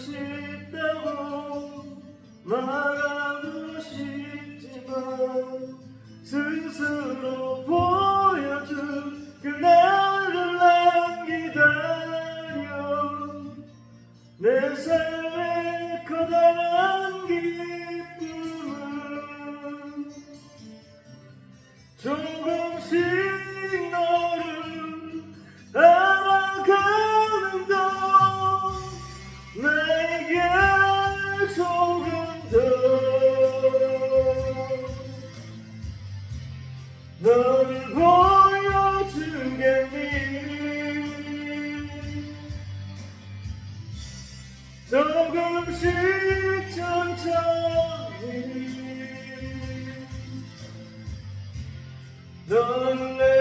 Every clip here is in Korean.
싶다고 말하고 싶지만 스스로 보여준 그날을 난 기다려. 내 삶의 커다란 기쁨은 조금씩 너 조금씩 천천히. 넌내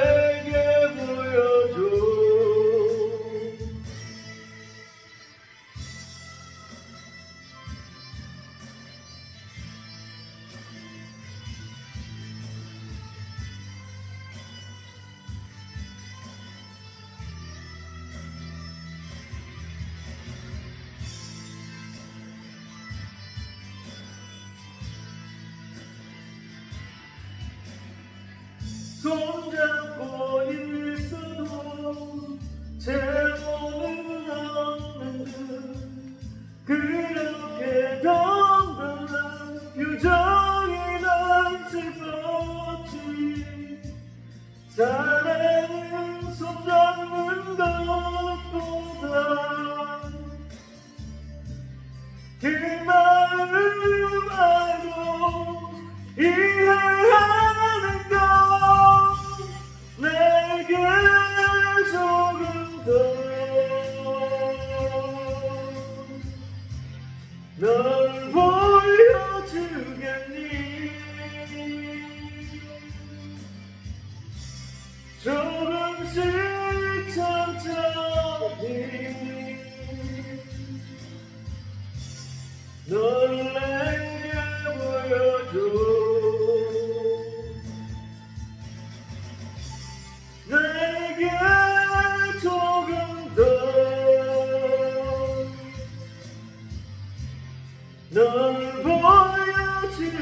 손잡고 있어도 제 몸은 없는 듯. 그렇게 덤덤한 표정이 난 슬펐지. 사랑은 손잡는 것보다 그 마음 알고 이해하 널 내게 보여줘. 내게 조금 더널 보여주겠니?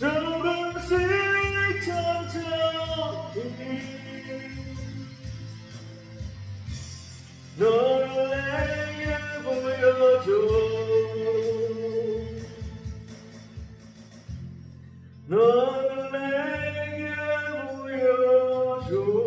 조금씩 천천히 널 내게 보여줘